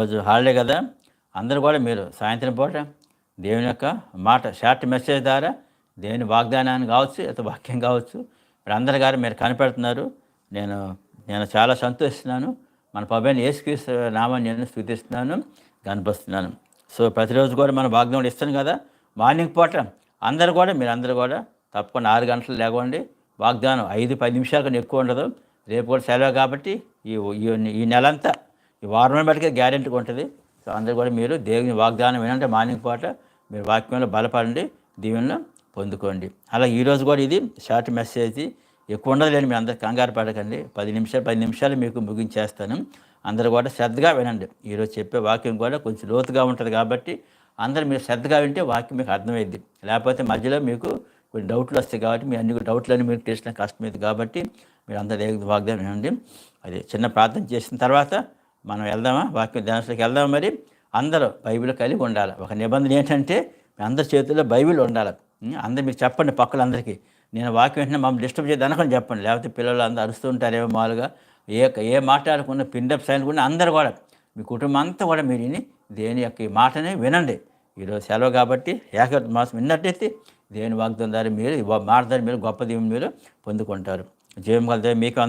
రోజు హాలిడే కదా. అందరూ కూడా మీరు సాయంత్రం పూట దేవుని యొక్క మాట షార్ట్ మెసేజ్ ద్వారా దేవుని వాగ్దానాన్ని కావచ్చు లేదా వాక్యం కావచ్చు ఇప్పుడు అందరి గారు మీరు కనిపెడుతున్నారు. నేను నేను చాలా సంతోషిస్తున్నాను. మన పబ్బైన ఏసుక్రీస్తు నామాన్ని నేను స్థుతిస్తున్నాను కనిపిస్తున్నాను సో ప్రతిరోజు కూడా మన వాగ్దానం ఇస్తాను కదా. మార్నింగ్ పూట అందరూ కూడా మీరు అందరూ కూడా తప్పకుండా ఆరు గంటలు లేకండి వాగ్దానం ఐదు పది నిమిషాల కన్నా ఎక్కువ ఉండదు. రేపు కూడా సెలవు కాబట్టి ఈ ఈ- ఈ నెలంతా ఈ వారం బట్టికే గ్యారెంటీ ఉంటుంది. సో అందరూ కూడా మీరు దేవుని వాగ్దానం ఏంటంటే మార్నింగ్ పూట మీరు వాక్యంలో బలపడండి దీవెనలో పొందుకోండి. అలా ఈరోజు కూడా ఇది షార్ట్ మెసేజ్. ఎక్కువ ఉండదు లేని మీ అందరు కంగారు పడకండి. పది నిమిషాలు పది నిమిషాలు మీకు ముగించేస్తాను. అందరూ కూడా శ్రద్ధగా వినండి. ఈరోజు చెప్పే వాక్యం కూడా కొంచెం లోతుగా ఉంటుంది కాబట్టి అందరూ మీరు శ్రద్ధగా వింటే వాక్యం మీకు అర్థమైద్ది. లేకపోతే మధ్యలో మీకు కొన్ని డౌట్లు వస్తాయి కాబట్టి మీ అన్ని డౌట్లన్నీ మీకు తెలిసిన కష్టమైంది కాబట్టి మీరు అందరూ వాగ్దానం వినండి. అది చిన్న ప్రార్థన చేసిన తర్వాత మనం వెళ్దామా? వాక్యం ధ్యానంలోకి వెళ్దామా మరి? అందరూ బైబిల్ కలిగి ఉండాలి. ఒక నిబంధన ఏంటంటే మీ అందరి చేతుల్లో బైబిల్ ఉండాలి. అందరు మీకు చెప్పండి పక్కలందరికీ. నేను వాక్యం వెంటనే మమ్మల్ని డిస్టర్బ్ చేయదు అనుకుని చెప్పండి. లేకపోతే పిల్లలు అందరూ అరుస్తూ ఉంటారేమో మామూలుగా. ఏ ఏ మాట్లాడుకున్న పిండప్ సైన్ కూడా అందరూ కూడా మీ కుటుంబం అంతా కూడా మీరు విని దేని యొక్క ఈ మాటనే వినండి. ఈరోజు సెలవు కాబట్టి ఏకవత మాసం విన్నట్టయితే దేని వాగ్దానం ద్వారా మీరు మాట ద్వారా మీరు గొప్ప దీవెన మీరు పొందుకుంటారు. జీవం కలుగుతాయి మీకు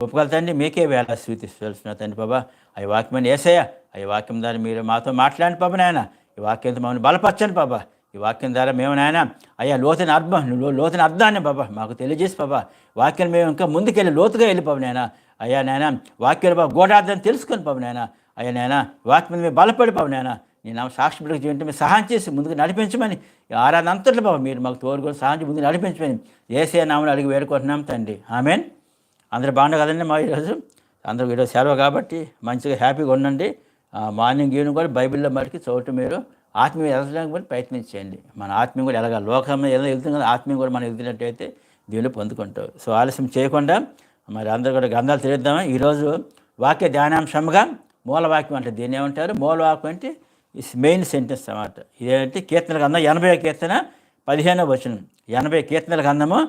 వందనాలు తండ్రి మీకే వేళ స్థుతిస్తున్న తండ్రి బాబా అవి వాక్యమని ఏసయ్య అవి వాక్యం ద్వారా మీరు మాతో మాట్లాడండి పాప నాయన. ఈ వాక్యంతో మమ్మల్ని బలపరచండి బాబా ఈ వాక్యం ద్వారా మేము నాయన అయ్యా లోతున అర్థం లోతైన లోతున అర్థాన్ని బాబా మాకు తెలియజేసి బాబా వాక్యం మేము ఇంకా ముందుకెళ్ళి లోతుగా వెళ్ళిపోవు నాయన. అయ్యా నాయన వాక్యాలు బాబు గోడార్థాన్ని తెలుసుకొని బాబు నాయన. అయ్యా నాయన వాక్యం మీద మేము బలపడి నాయన. నేను నా సాక్షి బిడ్డకు జీవితం మీరు సహాయం చేసి ముందుకు నడిపించమని ఆరాధన అంతట్లో బాబు మీరు మాకు తోడుకొని సహాయం చేసి ముందుకు నడిపించమని ఏసే నామని అడిగి వేడుకుంటున్నాం తండ్రి. ఆమెన్. అందరూ బాగుండే కదండి మా ఈరోజు? అందరూ ఈరోజు సెలవు కాబట్టి మంచిగా హ్యాపీగా ఉండండి. మార్నింగ్ ఈవినింగ్ కూడా బైబిల్లో మటుకి చోటు మీరు ఆత్మీయ ఎదగడానికి కూడా ప్రయత్నించండి మన ఆత్మీయం కూడా ఎలాగ లోకం ఏదో వెళ్తుంది కదా ఆత్మీయం కూడా మనం వెళ్తున్నట్టయితే దీనిలో పొందుకుంటాం. సో ఆలస్యం చేయకుండా మరి అందరూ కూడా గ్రంథాలు తెలియద్దామా ఈరోజు వాక్య ధ్యానాంశంగా మూలవాక్యం అంటే దీన్ని ఏమంటారు? మూలవాక్యం అంటే ఇస్ మెయిన్ సెంటెన్స్ అన్నమాట. ఇదేంటి? కీర్తన గ్రంథం ఎనభై కీర్తన పదిహేనవ వచనం. ఎనభై కీర్తనల గ్రంథము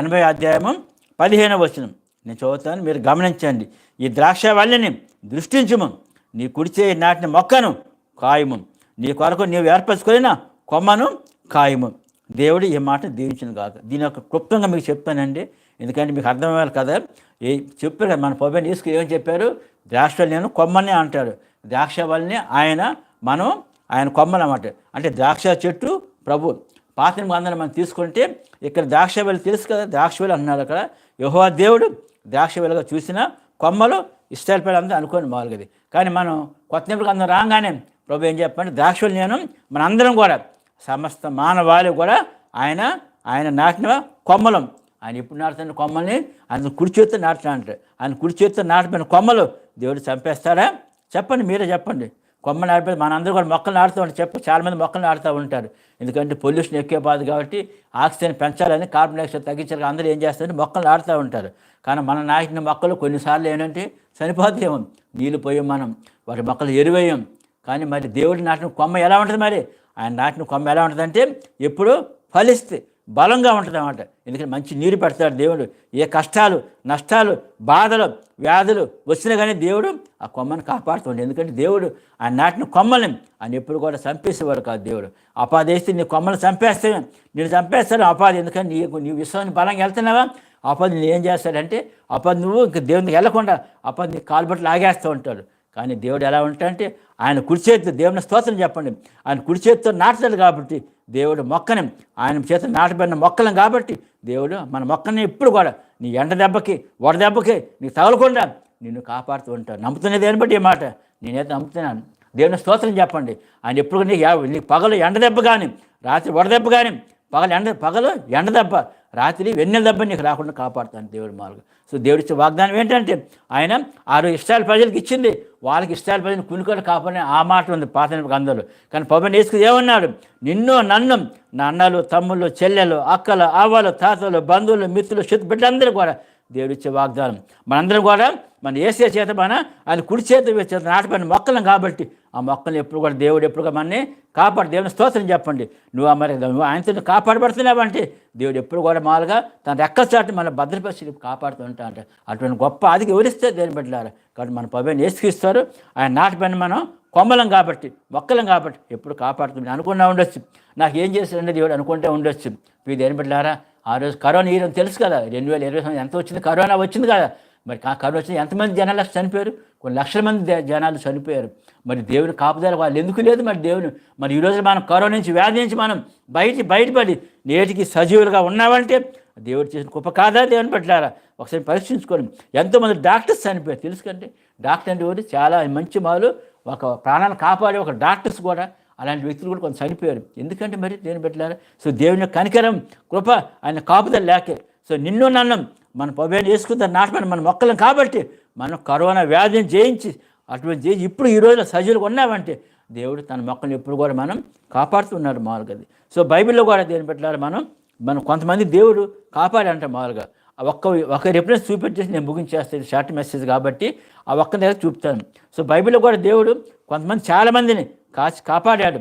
ఎనభై అధ్యాయము పదిహేనవ వచనం. నేను చదువుతాను మీరు గమనించండి. ఈ ద్రాక్ష వల్లిని దృష్టించుము. నీ కుడిచే నాటిన మొక్కను కాయము. నీ కొరకు నీవు ఏర్పరచుకున్న కొమ్మను కాయము. దేవుడు ఈ మాట దీవించిన కాక దీని యొక్క క్లుప్తంగా మీకు చెప్తానండి. ఎందుకంటే మీకు అర్థమయ్యాలి కదా. ఏ చెప్పారు కదా మన పొబ్బని తీసుకు ఏమని చెప్పారు? ద్రాక్ష నేను కొమ్మనే అంటాడు ద్రాక్ష వల్లనే ఆయన మనం ఆయన కొమ్మలు అన్నమాట అంటే ద్రాక్ష చెట్టు ప్రభు పాత నిబంధన మనం తీసుకుంటే ఇక్కడ ద్రాక్షవేలు తెలుసు కదా ద్రాక్ష అన్నాడు అక్కడ. యహో దేవుడు ద్రాక్షవేలుగా చూసిన కొమ్మలు ఇష్టాల పేరు అందరూ అనుకోండి మామూలుగా కానీ మనం కొత్త నిబంధన అందరం రాగానే ప్రభు ఏం చెప్పండి? ద్రాక్షలు నేను మనందరం కూడా సమస్త మానవాళి కూడా ఆయన ఆయన నాటిన కొమ్మలం. ఆయన ఎప్పుడు నాటుతున్న కొమ్మల్ని? ఆయన కుడి చేతితో అంటారు ఆయన కుడి చేతితో నాటిపోయిన కొమ్మలు దేవుడు చంపేస్తాడా? చెప్పండి మీరే చెప్పండి. కొమ్మ నాటిపోయి మనందరూ కూడా మొక్కలు నాటుతూ ఉంటారు. చెప్పు చాలామంది మొక్కలు నాటుతూ ఉంటారు. ఎందుకంటే పొల్యూషన్ ఎక్కువ బాధ కాబట్టి ఆక్సిజన్ పెంచాలని కార్బన్ డైఆక్సైడ్ తగ్గించాలి అందరూ ఏం చేస్తారంటే మొక్కలు నాటుతూ ఉంటారు. కానీ మనం నాటిన మొక్కలు కొన్నిసార్లు ఏంటంటే చనిపోతాయేమో. నీళ్ళు పోయాం మనం వాటి మొక్కలు ఎరువేయం. కానీ మరి దేవుడు నాటిన కొమ్మ ఎలా ఉంటుంది మరి? ఆయన నాటిన కొమ్మ ఎలా ఉంటుందంటే ఎప్పుడు ఫలిస్తే బలంగా ఉంటుంది అన్నమాట. ఎందుకంటే మంచి నీరు పెడతాడు దేవుడు. ఏ కష్టాలు నష్టాలు బాధలు వ్యాధులు వచ్చినా కానీ దేవుడు ఆ కొమ్మను కాపాడుతుంది ఎందుకంటే దేవుడు ఆయన నాటిన కొమ్మల్ని ఆయన ఎప్పుడు కూడా చంపేసేవాడు కాదు దేవుడు. అపాధి వేస్తే నీ కొమ్మలు చంపేస్తే నేను చంపేస్తాను అపాధి. ఎందుకంటే నీకు నీ విశ్వాసం బలంగా వెళ్తున్నావా? అపాధి నేను ఏం చేస్తాడంటే అపాధి నువ్వు ఇంక దేవునికి వెళ్ళకుండా అపాధి నీ కాలుబట్లు లాగేస్తూ ఉంటాడు. కానీ దేవుడు ఎలా ఉంటాడంటే ఆయన కుడి చేతితో దేవుని స్తోత్రం చెప్పండి. ఆయన కుడి చేతితో నాటుతాడు కాబట్టి దేవుడు మొక్కని ఆయన చేత నాటబడిన మొక్కలం కాబట్టి దేవుడు మన మొక్కని ఎప్పుడు కూడా నీ ఎండ దెబ్బకి వడ దెబ్బకి నీకు తగలకుండా నిన్ను కాపాడుతూ ఉంటాడు. నమ్ముతున్నది దేని బట్టి ఈ మాట? నేనైతే నమ్ముతున్నాను. దేవుని స్తోత్రం చెప్పండి. ఆయన ఎప్పుడు నీకు నీ నీకు పగలు ఎండ దెబ్బ కానీ రాత్రి వడదెబ్బ కానీ పగలు ఎండ పగలు ఎండ దెబ్బ. రాత్రి వెన్నెల దెబ్బ నీకు రాకుండా కాపాడుతాను దేవుడు మార్గం సో దేవుడి ఇచ్చే వాగ్దానం ఏంటంటే ఆయన ఆరు ఇష్టాల ప్రజలకు ఇచ్చింది వాళ్ళకి ఇష్టాల ప్రజలు కునుకొని కాపాడని ఆ మాట ఉంది పాత అందరూ. కానీ పవన్ వేసుకుని ఏమన్నాడు? నిన్ను నన్ను నా అన్నలు తమ్ముళ్ళు చెల్లెలు అక్కలు ఆవాలు తాతలు బంధువులు మిత్రులు శుద్ధి బిడ్డలందరూ కూడా దేవుడిచ్చే వాగ్దానం. మనందరం కూడా మన ఏసే చేత మన ఆయన కుడి చేత చేత నాటపడిన మొక్కలం కాబట్టి ఆ మొక్కల్ని ఎప్పుడు కూడా దేవుడు ఎప్పుడు కూడా మనని కాపాడు. దేవుని స్తోత్రం చెప్పండి. నువ్వు మరి నువ్వు ఆయనతో కాపాడబడుతున్నావంటే దేవుడు ఎప్పుడు కూడా మాలుగా తన రెక్క చాటు మన భద్రపరిచి కాపాడుతుంటా అంటే. అటువంటి గొప్ప అది ఎవరిస్తే దేని పెట్టారు కాబట్టి మన పబ్బని ఏసుకిస్తారు ఆయన నాటి మనం కొమ్మలం కాబట్టి మొక్కలం కాబట్టి ఎప్పుడు కాపాడుతుంది అనుకున్నా ఉండొచ్చు. నాకు ఏం చేశారంటే దేవుడు అనుకుంటే ఉండొచ్చు. మీరు దేని పెట్టారా ఆ రోజు కరోనా ఈ రోజు తెలుసు కదా రెండు వేల ఇరవై సంవత్సరం ఎంత వచ్చింది? కరోనా వచ్చింది కదా. మరి ఆ కరోనా వచ్చిన ఎంతమంది జనాలు చనిపోయారు? కొన్ని లక్షల మంది జనాలు చనిపోయారు. మరి దేవుని కాపుదల వాళ్ళు ఎందుకు లేదు మరి దేవుని? మరి ఈరోజు మనం కరోనా నుంచి వ్యాధి నుంచి మనం బయట బయటపడి నేటికి సజీవులుగా ఉన్నామంటే దేవుడు చేసిన గొప్ప కాదా దేవుని పెట్టారా ఒకసారి పరీక్షించుకోండి. ఎంతోమంది డాక్టర్స్ చనిపోయారు. తెలుసుకంటే డాక్టర్ అంటే ఒకటి చాలా మంచి మాలు. ఒక ప్రాణాలు కాపాడే ఒక డాక్టర్స్ కూడా. అలాంటి వ్యక్తులు కూడా కొంత చనిపోయారు. ఎందుకంటే మరి దేని పెట్టారా సో దేవుని కనికరం కృప ఆయన కాపుదల లేకే. సో నిన్ను నన్ను మన పబ్బేని వేసుకుందాం నాటమని మన మొక్కలం కాబట్టి మనం కరోనా వ్యాధిని జయించి అటువంటి చేసి ఇప్పుడు ఈ రోజున సజీవులు ఉన్నామంటే దేవుడు తన మొక్కలను ఎప్పుడు కూడా మనం కాపాడుతున్నాడు మామూలుగా అది. సో బైబిల్లో కూడా దేని పెట్టారు మనం? మనం కొంతమంది దేవుడు కాపాడంట మామూలుగా. ఆ ఒక్క ఒక రిఫరెన్స్ చూపెట్టేసి నేను ముగించేస్తాను షార్ట్ మెసేజ్ కాబట్టి ఆ ఒక్క దగ్గర చూపుతాను. సో బైబిల్లో కూడా దేవుడు కొంతమంది చాలామందిని కాచి కాపాడాడు.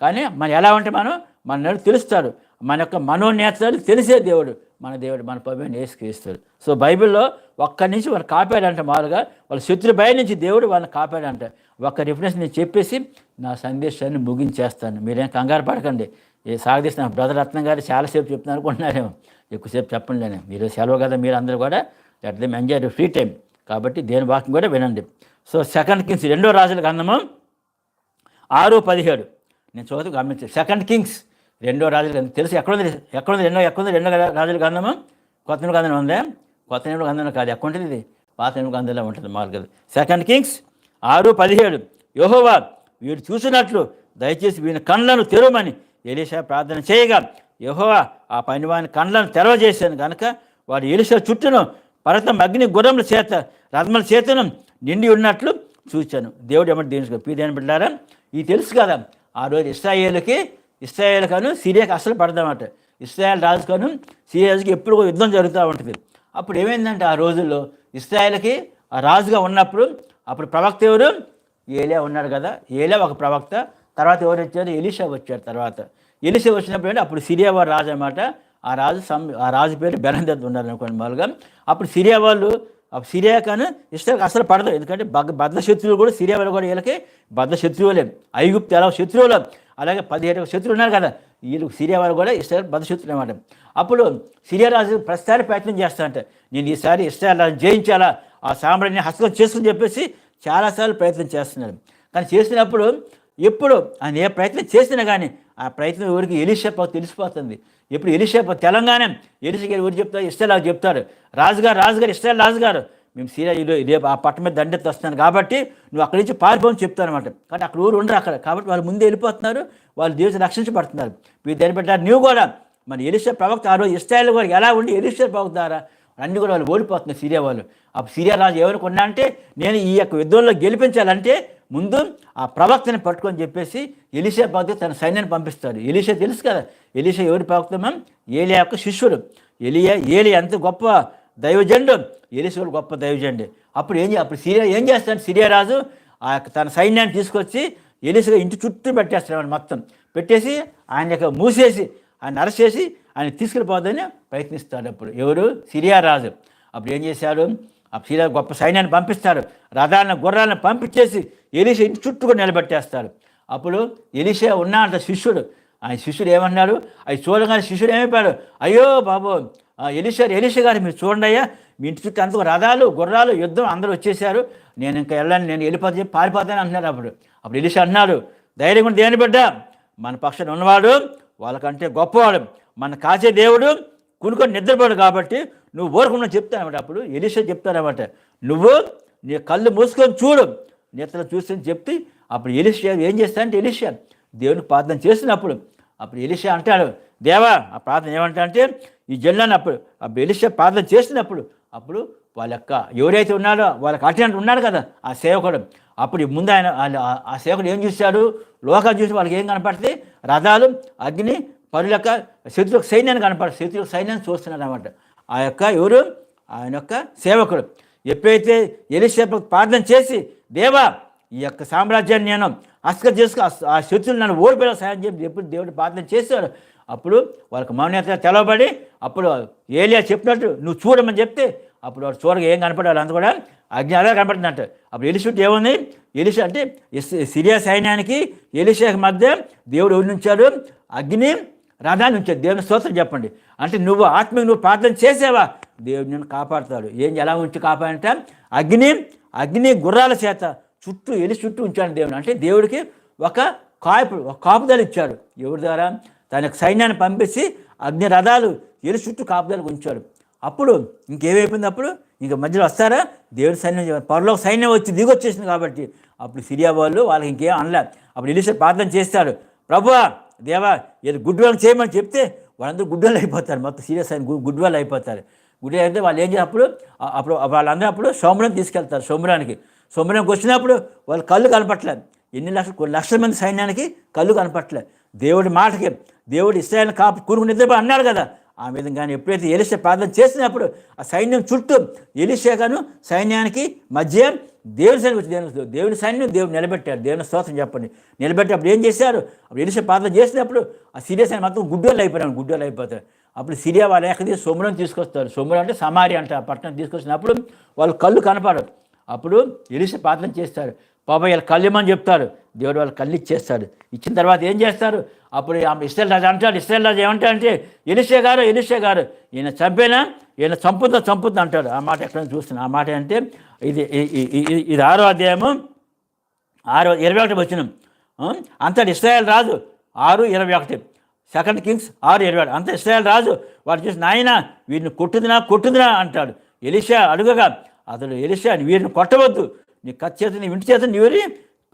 కానీ మనం ఎలా ఉంటే మనం మన నడు తెలుస్తాడు. మన యొక్క మనోనేతలు తెలిసే దేవుడు. మన దేవుడు మన పవిని వేసుకేస్తాడు సో బైబిల్లో ఒక్కడి నుంచి వాళ్ళు కాపాడంట మామూలుగా. వాళ్ళ శత్రు భయం నుంచి దేవుడు వాళ్ళని కాపాడంట ఒక్క రిఫరెన్స్ నేను చెప్పేసి నా సందేశాన్ని ముగించేస్తాను. మీరేం కంగారు పడకండి. ఏ సాగదీసిన బ్రదర్ రత్నం గారు చాలాసేపు చెప్తున్నారు అనుకుంటున్నారేమో. ఎక్కువసేపు చెప్పండి నేను మీరు సెలవు కదా మీరు అందరూ కూడా let them enjoy free time కాబట్టి దేని వాక్యం కూడా వినండి. సో సెకండ్ కింగ్స్ రెండో రాజుల గంధము ఆరు పదిహేడు. నేను చదువు గమనించాను సెకండ్ కింగ్స్ రెండో రాజుల గ్రంథం తెలుసు. ఎక్కడుంది ఎక్కడుంది రెండో ఎక్కడుంది రెండో రాజుల గ్రంథము కొత్త నిబంధన గ్రంథం ఉందా? కొత్త నిబంధన గ్రంథం కాదు. ఎక్కడ ఉంటుంది ఇది? పాత నిబంధన గ్రంథంలో ఉంటుంది మార్గం సెకండ్ కింగ్స్ ఆరు పదిహేడు. యోహోవా వీడు చూసినట్లు దయచేసి వీని కండ్లను తెరవమని ఎలీషా ప్రార్థన చేయగా యహోవా ఆ పనివాని కండ్లను తెరవజేశాను కనుక వాడు ఎలీషా చుట్టూను పర్వతం అగ్ని గుర్రముల చేత రథముల చేతను నిండి ఉన్నట్లు చూచాను. దేవుడు ఏమంటే దీనికి పీదేని బిడ్డారా ఇది తెలుసు కదా ఆ రోజు ఇస్రాయేలుకి ఇస్రాయేల్ కాను సిరియాకి అసలు పడదామట ఇస్రాయేల్ రాజు కాను సిరియాకి ఎప్పుడు కూడా యుద్ధం జరుగుతూ ఉంటుంది. అప్పుడు ఏమైందంటే ఆ రోజుల్లో ఇస్రాయేల్కి ఆ రాజుగా ఉన్నప్పుడు అప్పుడు ప్రవక్త ఎవరు? ఏలియా ఉన్నాడు కదా. ఏలియా ఒక ప్రవక్త. తర్వాత ఎవరు వచ్చారు? ఎలిషా వచ్చారు తర్వాత. ఎలిషా వచ్చినప్పుడు అంటే అప్పుడు సిరియా వారు రాజు అనమాట ఆ రాజు సం ఆ రాజు పేరు బెనందత్ ఉన్నారు అనుకోండి మామూలుగా. అప్పుడు సిరియా వాళ్ళు అప్పుడు సిరియా కానీ ఇస్రాయల్కి అసలు పడదు. ఎందుకంటే బగ బద్ద శత్రువులు కూడా సిరియా వాళ్ళు కూడా వీళ్ళకి బద్ద శత్రువులే. ఐగుప్తు ఎలా శత్రువులు. అలాగే పదిహేడు శత్రులు ఉన్నారు కదా వీళ్ళు సిరియా వాళ్ళు కూడా ఇస్రాయల్ బద్ద అనమాట అప్పుడు సిరియా రాజు ప్రతిసారి ప్రయత్నం చేస్తానంట నేను ఈసారి ఇస్రాయల్ రాజు జయించాలా? ఆ సామ్రాజ్యాన్ని హస్తం చేసుకుని చెప్పేసి చాలాసార్లు ప్రయత్నం చేస్తున్నాడు. కానీ చేసినప్పుడు ఎప్పుడు ఆయన ఏ ప్రయత్నం చేసినా కానీ ఆ ప్రయత్నం ఎవరికి ఎలిషేప తెలిసిపోతుంది. ఎప్పుడు ఎలిషేప తెలంగాణ ఎలిష గారు ఎవరు చెప్తారు? ఇస్రాయల్ చెప్తారు రాజుగారు రాజుగారు ఇస్రాయల్ రాజుగారు మేము సీరియా రేపు ఆ పట్ట మీద దండెత్తి వస్తున్నాను కాబట్టి నువ్వు అక్కడి నుంచి పారిపోని చెప్తానమాట. అనమాట అక్కడ ఊరు ఉండరు అక్కడ. కాబట్టి వాళ్ళు ముందే వెళ్ళిపోతున్నారు. వాళ్ళు దేవుడు రక్షించబడుతున్నారు. మీరు దాన్ని పెట్టారు నువ్వు కూడా మరి ఎలిషా ప్రవక్త ఆ రోజు ఇస్రాయల్ కూడా ఎలా ఉండి ఎలిషా ప్రవక్త ద్వారా అన్ని కూడా వాళ్ళు ఓడిపోతున్నారు సీరియా వాళ్ళు. ఆ సీరియా రాజు ఎవరికి అంటే నేను ఈ యొక్క యుద్ధంలో గెలిపించాలంటే ముందు ఆ ప్రవక్తని పట్టుకొని చెప్పేసి ఎలిషా ప్రవక్త తన సైన్యాన్ని పంపిస్తాడు. ఎలిషా తెలుసు కదా. ఎలిషా ఎవరి ప్రవక్తమం ఏలియా యొక్క శిష్యుడు. ఎలియా ఏలియా ఎంత గొప్ప దైవజండు ఎలిషా గొప్ప దైవజండు అప్పుడు ఏం అప్పుడు సిరియా ఏం చేస్తాడు? సిరియా రాజు ఆ యొక్క తన సైన్యాన్ని తీసుకొచ్చి ఎలిసగా ఇంటి చుట్టూ పెట్టేస్తాడు మొత్తం. పెట్టేసి ఆయన యొక్క మూసేసి ఆయన అరసేసి ఆయన తీసుకెళ్ళిపోదని ప్రయత్నిస్తాడు అప్పుడు. ఎవరు? సిరియా రాజు. అప్పుడు ఏం చేశాడు? ఆ సిరియా గొప్ప సైన్యాన్ని పంపిస్తాడు. రథాలను గుర్రాలను పంపించేసి ఎలీషా ఇంటి చుట్టూ కూడా నిలబెట్టేస్తాడు. అప్పుడు ఎలీష ఉన్నా అంత శిష్యుడు. ఆయన శిష్యుడు ఏమన్నాడు? అవి చూడగానే శిష్యుడు ఏమైపోయాడు? అయ్యో బాబు ఎలిషా ఎలిష గారు మీరు చూడండి అయ్యా మీ ఇంటి చుట్టూ అంతకు రథాలు గుర్రాలు యుద్ధం అందరూ వచ్చేసారు నేను ఇంకా వెళ్ళాను నేను వెళ్ళిపోతే చెప్పి పారిపోతాను అంటున్నారు అప్పుడు. అప్పుడు ఎలిష అన్నాడు ధైర్యం కూడా దేని బిడ్డ? మన పక్షాన ఉన్నవాడు వాళ్ళకంటే గొప్పవాడు. మన కాచే దేవుడు కునుకొని నిద్రపోడు కాబట్టి నువ్వు ఊరకుండా చెప్తానమాట అప్పుడు ఎలిష చెప్తానమాట నువ్వు నీ కళ్ళు మూసుకొని చూడు నిద్ర చూసి చెప్తే అప్పుడు ఎలిషియా ఏం చేస్తానంటే ఎలిషా దేవునికి ప్రార్థన చేసినప్పుడు అప్పుడు ఎలిషా అంటాడు దేవా ఆ ప్రార్థన ఏమంటా అంటే ఈ జల్లాన్ని అప్పుడు ఆ ఎలిషా ప్రార్థన చేసినప్పుడు అప్పుడు వాళ్ళ యొక్క ఎవరైతే ఉన్నారో వాళ్ళకి అటెంట్ ఉన్నాడు కదా ఆ సేవకుడు. అప్పుడు ముందు ఆయన ఆ- సేవకుడు ఏం చూశాడు? లోకాలు చూసి వాళ్ళకి ఏం కనపడుతుంది? రథాలు అగ్ని పరుల యొక్క శత్రువులకు సైన్యాన్ని కనపడదు శత్రులకు సైన్యాన్ని చూస్తున్నాడు అనమాట ఆ యొక్క ఎవరు? ఆయన యొక్క సేవకుడు. ఎప్పుడైతే ఎలిసేపు ప్రార్థన చేసి దేవా ఈ యొక్క సామ్రాజ్యాన్ని నేను అస్క చేసుకు ఆ శత్రులు నన్ను ఓడిపోయిన సాయం చెప్పి ఎప్పుడు దేవుడు ప్రార్థన చేశాడు? అప్పుడు వాళ్ళకి మౌన్యత తెలవబడి అప్పుడు ఏలియా చెప్పినట్టు నువ్వు చూడమని చెప్తే అప్పుడు వాడు చూడగా ఏం కనపడాలి? అంత కూడా అగ్ని అలా కనపడుతుందంట అప్పుడు ఎలిషుట్ ఏముంది? ఎలిష అంటే సిరియా సైన్యానికి ఎలిషాకి మధ్య దేవుడు ఉంచాడు? అగ్ని రథాన్ని ఉంచాడు. దేవుని స్తోత్రం చెప్పండి. అంటే నువ్వు ఆత్మకి నువ్వు ప్రార్థన చేసేవా? దేవుడు నేను కాపాడుతాడు. ఏం ఎలా ఉంచి కాపాడంటే? అగ్ని అగ్ని గుర్రాల చేత చుట్టూ ఎలి చుట్టూ ఉంచాడు దేవుడు. అంటే దేవుడికి ఒక కాపు ఒక కాపుదల ఇచ్చాడు. ఎవరి ద్వారా? తన యొక్క సైన్యాన్ని పంపించి అగ్ని రథాలు ఎరు చుట్టూ కాపుదాలు ఉంచాడు. అప్పుడు ఇంకేమైపోయింది అప్పుడు? ఇంక మధ్యలో వస్తారా? దేవుడి సైన్యం పరలోక సైన్యం వచ్చి దిగొచ్చేసింది కాబట్టి. అప్పుడు సిరియా వాళ్ళు వాళ్ళకి ఇంకేం అనలే. అప్పుడు ఎలిసే ప్రార్థన చేస్తాడు. ప్రభువా దేవా ఏదో గుడ్ వాళ్ళు చేయమని చెప్తే వాళ్ళందరూ గుడ్ వాళ్ళు అయిపోతారు. మొత్తం సీరియస్ అయిన గుడ్ వాళ్ళు అయిపోతారు. గుడ్ అయితే వాళ్ళు ఏం చేసినప్పుడు అప్పుడు? వాళ్ళందరూ అప్పుడు సోమరం తీసుకెళ్తారు సోమరానికి సోమరానికి వచ్చినప్పుడు వాళ్ళు కళ్ళు కనపట్లేదు ఎన్ని లక్షలు కొన్ని లక్షల మంది సైన్యానికి కళ్ళు కనపట్లే దేవుడి మాటకి దేవుడు ఇస్రాయల్ని కాపు కూరుకుని నిద్రపో అన్నాడు కదా. ఆ విధంగానే ఎప్పుడైతే ఎలిష ప్రార్థన చేసినప్పుడు ఆ సైన్యం చుట్టూ ఎలిషాగాను సైన్యానికి మధ్య దేవుని సైన్యం వచ్చి దేవుని దేవుని సైన్యం దేవుడు నిలబెట్టారు దేవుని స్తోత్రం చెప్పండి. నిలబెట్టేటప్పుడు ఏం చేశారు? అప్పుడు ఎలిష ప్రార్థన చేసినప్పుడు ఆ సిరియా సైన్యం మొత్తం గుడ్డోళ్ళు అయిపోయారు గుడ్డోళ్ళు అయిపోతారు. అప్పుడు సిరియా వాళ్ళు ఎక్కడి సొమ్ములను తీసుకొస్తారు. సొమ్ములు అంటే సమారి అంట పట్టణం తీసుకొచ్చినప్పుడు వాళ్ళు కళ్ళు కనపడరు. అప్పుడు ఎలిష ప్రార్థన చేస్తారు. పాప వీళ్ళ కళ్ళిమని చెప్తారు. దేవుడు వాళ్ళ కళ్ళు ఇచ్చేస్తాడు. ఇచ్చిన తర్వాత ఏం చేస్తారు? అప్పుడు ఆమె ఇస్రాయల్ రాజు అంటాడు ఇస్రాయల్ రాజు ఏమంటాడంటే ఎలిసే గారు ఎలిషే గారు ఈయన చంపేనా? ఈయన చంపుతా చంపుతా అంటాడు. ఆ మాట ఎక్కడ చూస్తున్నా. ఆ మాట అంటే ఇది ఇది ఆరో అధ్యాయము ఆరు ఇరవై ఒకటి వచ్చిన. అంతటి ఇస్రాయల్ రాజు ఆరు ఇరవై ఒకటి. సెకండ్ కింగ్స్ ఆరు ఇరవై ఒకటి. అంత ఇస్రాయల్ రాజు వాడు చూసి నాయన వీరిని కొట్టుదినా కొట్టుదినా? అంటాడు. ఎలిషా అడుగగా అతడు ఎలిషా వీరిని కొట్టవద్దు. నీ కత్తి చేత నీ ఇంటి చేత నీవరి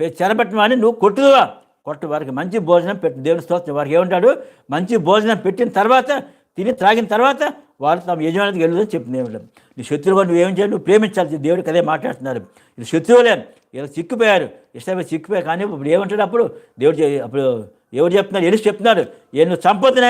చెరబెట్టిన వాడిని నువ్వు కొట్టుదువా కొట్టు వారికి మంచి భోజనం పెట్టి దేవుని స్తోత్రం. వారికి ఏమంటాడు? మంచి భోజనం పెట్టిన తర్వాత తిని త్రాగిన తర్వాత వారు తమ యజమానికి వెళ్ళదని చెప్పింది ఏమిటం నీ శత్రువుగా నువ్వేం చేయాలి? నువ్వు ప్రేమించాలి. దేవుడికి అదే మాట్లాడుతున్నారు. ఇది శత్రువులే. ఇలా చిక్కిపోయారు. ఇష్టమే చిక్కిపోయారు కానీ ఇప్పుడు ఏమంటాడు అప్పుడు? దేవుడు అప్పుడు ఎవరు చెప్తున్నారు? ఎలిసి చెప్తున్నాడు ఏ నువ్వు చంపొద్దు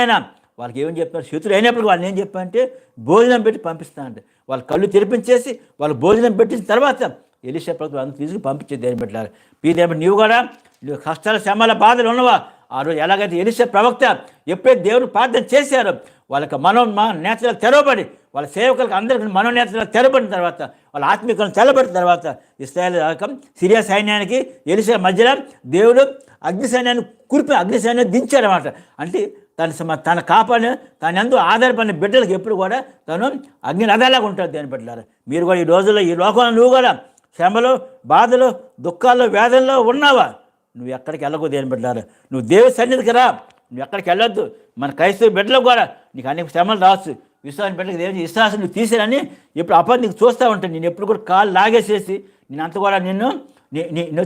వాళ్ళకి ఏమని చెప్తున్నారు? శత్రువు అయినప్పుడు వాళ్ళని ఏం చెప్పారంటే భోజనం పెట్టి పంపిస్తానంటే. వాళ్ళ కళ్ళు తెరిపించేసి వాళ్ళు భోజనం పెట్టిన తర్వాత ఎలిషా ప్రభుత్వం అందరూ తీసుకు పంపించే దేని పెట్టారు పీదేమి నీవు కూడా నువ్వు కష్టాల శ్రమల బాధలు ఉన్నవా? ఆ రోజు ఎలాగైతే ఎలిసే ప్రవక్త ఎప్పుడైతే దేవుడు ప్రార్థన చేశారో వాళ్ళకి మనో మా నేతలు తెరవబడి వాళ్ళ సేవకులకు అందరికీ మనో నేతలు తెరబడిన తర్వాత వాళ్ళ ఆత్మీయులను తెరబడిన తర్వాత ఇస్రాయల్ రకం సిరియా సైన్యానికి ఎలిసే మధ్యలో దేవుడు అగ్ని సైన్యాన్ని కురిపి అగ్ని సైన్యాన్ని దించాడనమాట అంటే తన తన కాపాడిన తన ఎందు ఆధారపడిన బిడ్డలకు ఎప్పుడు కూడా తను అగ్ని రథాలాగా ఉంటాడు దేని బిడ్డలారా? మీరు కూడా ఈ రోజుల్లో ఈ లోకంలో నువ్వు కూడా శ్రమలో బాధలు దుఃఖాల్లో వేదనలో ఉన్నావా? నువ్వు ఎక్కడికి వెళ్ళకు దేని బిడ్డారు నువ్వు దేవి సన్నిధికి రా. నువ్వు ఎక్కడికి వెళ్ళొద్దు. మన క్రైస్తవ బిడ్డలకు కూడా నీకు అనేక శ్రమలు రావచ్చు. విశ్వాసం బిడ్డలకు దేవుని విశ్వాసం నువ్వు తీసేరని ఇప్పుడు అప్పటి నీకు చూస్తూ ఉంటాను నేను ఎప్పుడు కూడా కాలు లాగేసేసి నేను అంత కూడా నిన్ను నీ నీ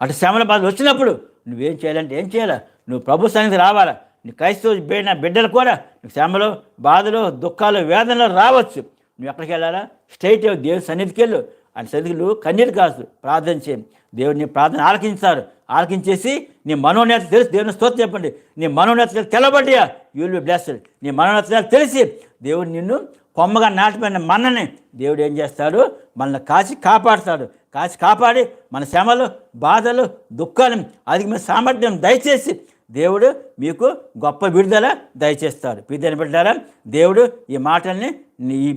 అటు శ్రమల బాధలు వచ్చినప్పుడు నువ్వేం చేయాలంటే ఏం చేయాలా? నువ్వు ప్రభు సన్నిధి రావాలా? నీ క్రైస్తవ బిడ్డ బిడ్డలు కూడా నీకు శ్రమలు బాధలు దుఃఖాలు వేదనలు రావచ్చు. నువ్వు ఎక్కడికి వెళ్ళాలా? స్ట్రైట్ దేవుని సన్నిధికి వెళ్ళు. అని చదువులు కన్నీరు కాసు ప్రార్థన చేయండి దేవుడిని ప్రార్థన ఆలకించారు. ఆలకించేసి నీ మనోనేత తెలిసి. దేవుని స్తోత్రం చెప్పండి. నీ మనోనేత తెలబడ్డా యూ విల్ బి బ్లెస్డ్ నీ మనోనేత తెలిసి దేవుడు నిన్ను కొమ్మగా నాటిపోయిన మన్నని దేవుడు ఏం చేస్తాడు? మనల్ని కాచి కాపాడుతాడు. కాచి కాపాడి మన శ్రమలు బాధలు దుఃఖాలు మీ సామర్థ్యం దయచేసి దేవుడు మీకు గొప్ప విడుదల దయచేస్తాడు. పిద్దని పెట్టారా దేవుడు ఈ మాటల్ని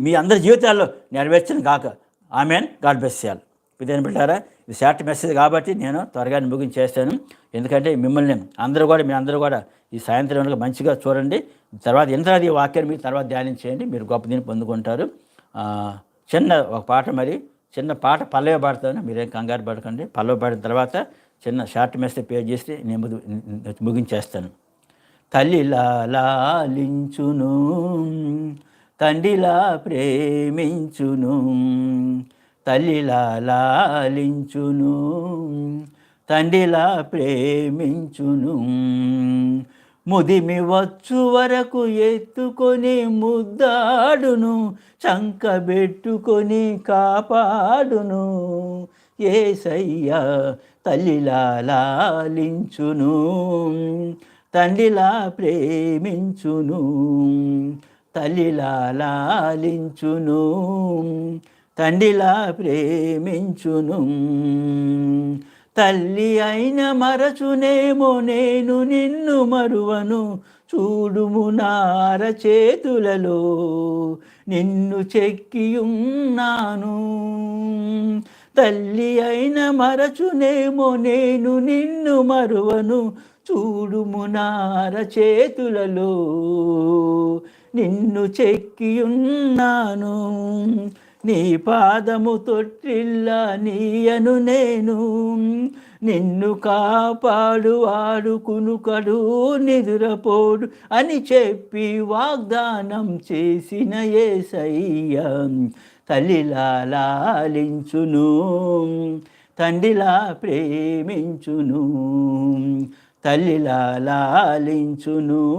మీ అందరి జీవితాల్లో నెరవేర్చను కాక ఆమెన్. గాడ్ బెస్ చేయాలి ఇదేం పెట్టారా ఇది షార్ట్ మెసేజ్ కాబట్టి నేను త్వరగా ముగించేస్తాను ఎందుకంటే మిమ్మల్ని అందరూ కూడా మీ అందరూ కూడా ఈ సాయంత్రం కనుక మంచిగా చూడండి. తర్వాత ఎంత ఈ వాక్యాన్ని మీరు తర్వాత ధ్యానం చేయండి. మీరు గొప్ప దీన్ని పొందుకుంటారు. చిన్న ఒక పాట మరి చిన్న పాట పల్లవి పాడతాను. మీరేం కంగారు పడకండి. పల్లవి పాడిన తర్వాత చిన్న షార్ట్ మెసేజ్ పే చేసి నేను ముగించేస్తాను. తల్లి లాలించును. తండ్రిలా ప్రేమించును తల్లిలా లాలించును తండ్రిలా ప్రేమించును. ముదిమి వచ్చు వరకు ఎత్తుకొని ముద్దాడును చంకబెట్టుకొని కాపాడును. ఏసయ్యా తల్లిలా లాలించును తండ్రిలా ప్రేమించును. తల్లిలా లాలించును తండ్రిలా ప్రేమించును. తల్లి అయిన మరచునేమో నేను నిన్ను మరువను. చూడుము నార చేతులలో నిన్ను చెక్కియున్నాను. తల్లి అయిన మరచునేమో నేను నిన్ను మరువను. చూడుము నార చేతులలో నిన్ను చెక్కియున్నాను. నీ పాదము తొట్టిల్లా నీయను నేను. నిన్ను కాపాడు ఆడుకునుకడు నిదురపోడు అని చెప్పి వాగ్దానం చేసిన ఏసయ్య తల్లిలా లాలించును తండ్రిలా ప్రేమించును తల్లిలా లాలించును.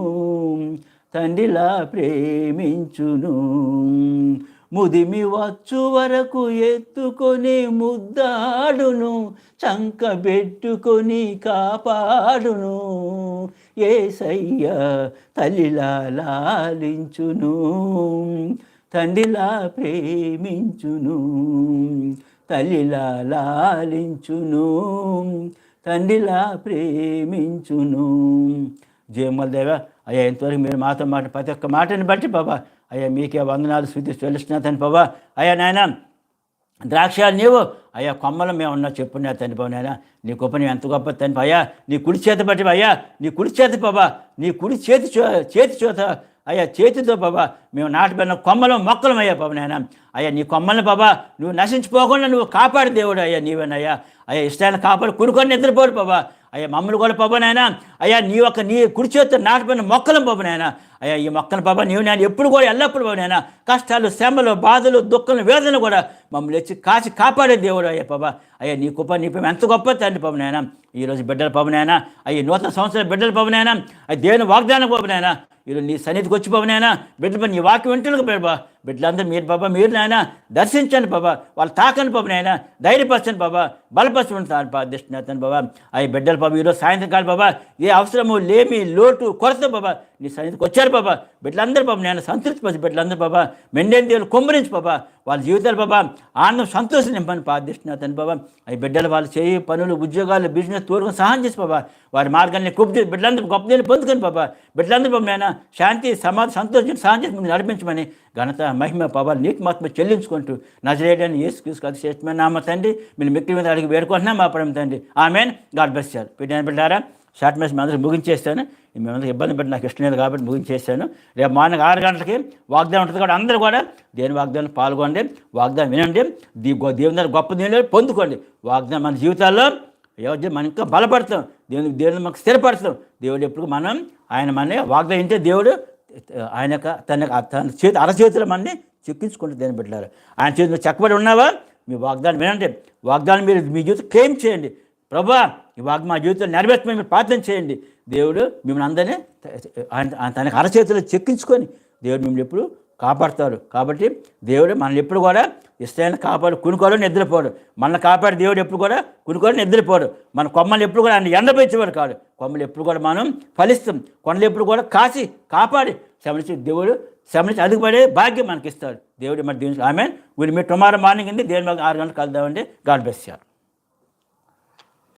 తండ్రిలా ప్రేమించును. ముదిమి వచ్చు వరకు ఎత్తుకొని ముద్దాడును చంక పెట్టుకొని కాపాడును. ఏసయ్య తల్లిలా లాలించును తండ్రిలా ప్రేమించును. తల్లిలా లాలించును తండ్రిలా ప్రేమించును. జయమల్ దేవ అయ్యా ఇంతవరకు మీరు మాతో మాట ప్రతి ఒక్క మాటని బట్టి బాబా అయ్యా మీకే వందనాలు శృతి చెల్లిస్తున్నా బాబా అయ్యా నాయన ద్రాక్ష నీవు అయ్యా కొమ్మలు మేము ఉన్నా చెప్పున్నా తండ్రి బాబు నాయన. నీ గొప్ప నీ ఎంత గొప్ప తండ్రి అయ్యా. నీ కుడి చేతి బట్టి అయ్యా నీ కుడి చేతి బాబా నీ కుడి చేతి చో చేతి చోత అయ్యా చేతితో బాబా మేము నాటిపోయిన కొమ్మలు మొక్కలు అయ్యా బాబు నాయన. అయ్యా నీ కొమ్మల్ని బాబా నువ్వు నశించిపోకుండా నువ్వు కాపాడు దేవుడు అయ్యా నీవేనయ్యా. అయ్యా ఇష్టాన్ని కాపాడు కునుకొని నిద్రపోడు బాబా అయ్యా మమ్మల్ని కూడా బాబా అయ్యా నీ యొక్క నీ కుడి చేతితో నాటిపోయిన మొక్కలం బాబు అయ్యా ఈ మొక్కను బాబా నీవు నేను ఎప్పుడు కూడా ఎల్లప్పుడు బాబు నాయన కష్టాలు శ్రమలు బాధలు దుఃఖాలు వేదన కూడా మమ్మల్ని వచ్చి కాచి కాపాడే దేవుడు అయ్యా బాబా. అయ్యా నీ గొప్ప నీ ఎంత గొప్ప తండ్రి బాబు నాయన. ఈరోజు బిడ్డల బాబు నాయన అయ్యి నూతన సంవత్సరం బిడ్డల బాబు నాయన అయ్యి దేవుని వాగ్దానం బాబు నాయన ఈరోజు నీ సన్నిధికి వచ్చి బాబు నాయన బిడ్డలు నీ వాక్యం వింటున్నారు బాబా. బిడ్డలందరూ మీరు బాబా మీరు నాయన దర్శించండి బాబా. వాళ్ళు తాకండి బాబు నాయన ధైర్యపరచండి బాబా. బలపరచండి దిష్టినేస్తాను బాబా అవి బిడ్డలు బాబా ఈరోజు సాయంత్రం కాదు బాబా. ఏ అవసరము లేమి లోటు కొరత బాబా. నీ సన్నిధికి వచ్చారు బాబా. బిడ్డలందరూ బాబా నేను సంతృప్తిపరిచి బిడ్డలందరూ బాబా. మెండేని దేవులు కుమ్మరించి బాబా. వాళ్ళ జీవితాలు బాబా ఆనందం సంతోషం నింపని ప్రార్థిస్తున్నాను బాబా. అవి బిడ్డలు వాళ్ళు చేయి పనులు ఉద్యోగాలు బిజినెస్ తోరుకొని సహాయం చేసి బాబా. వారి మార్గాన్ని కుప్పి బిడ్డలందరూ గొప్ప దేని పొందుకొని బాబా. బిడ్డలందరూ బాబా నేను శాంతి సమాధి సంతోషం సహాయం చేసి ముందు నడిపించమని ఘనత మహిమ పవాలు నీకు మాత్రం చెల్లించుకుంటూ నజరేడని యేసు క్రీస్తు అది శ్రేష్టమైన నామ తండ్రి. మీరు మిక్కిలి మీద అడిగి వేడుకుంటున్నాం మా పరం తండ్రి. ఆమెన్. గాడ్ బెస్ట్ సార్ బిడ్డ బిడ్డారా షార్ట్ మెస్ మీ అందరూ ముగించేస్తాను. మేమందరూ ఇబ్బంది పెట్టి నాకు ఇష్టం లేదు కాబట్టి ముగించేస్తాను. రేపు మార్నింగ్ ఆరు గంటలకి వాగ్దానం ఉంటుంది కాబట్టి అందరూ కూడా దేని వాగ్దానం పాల్గొండి వాగ్దానం వినండి. దీ దేవుని దగ్గర గొప్ప దేవుని పొందుకోండి. వాగ్దానం మన జీవితాల్లో ఎవరి మనం ఇంకా బలపడతాం. దేవుని దేవుని మనకు స్థిరపడతాం దేవుడు ఎప్పుడు మనం ఆయన మన వాగ్దానం దేవుడు ఆయన యొక్క తన తన చేతి అరచేతుల మనని చెక్కించుకుంటూ దేని పెట్టారు ఆయన చేతిలో చెక్కబడి ఉన్నావా? మీ వాగ్దానం వినండి. వాగ్దానం మీరు మీ జీవితం క్లెయిమ్ చేయండి. ప్రభా ఈ వాగ్మా జీవితంలో నెరవేర్చమని మీరు ప్రార్థన చేయండి. దేవుడు మిమ్మల్ని అందరినీ తనకి తనకు అరచేతులు చెక్కించుకొని దేవుడు మిమ్మల్ని ఎప్పుడు కాపాడుతారు కాబట్టి దేవుడు మనల్ని ఎప్పుడు కూడా ఇష్టమైన కాపాడు కునుకోడు నిద్రపోడు. మనల్ని కాపాడు దేవుడు ఎప్పుడు కూడా కునుకోడు నిద్రపోడు. మన కొమ్మలు ఎప్పుడు కూడా ఆయన ఎండపెచ్చేవాడు కాదు కొమ్మలు ఎప్పుడు కూడా మనం ఫలిస్తాం. కొండలు ఎప్పుడు కూడా కాసి కాపాడి శ్రమించి దేవుడు శ్రమించి అదుగుపడే భాగ్యం మనకి ఇస్తాడు దేవుడు మన దీని ఆమె వీళ్ళు మీరు టుమారో మార్నింగ్ అండి. దేవుని ఆరు గంటలకు కలుద్దామండి. God best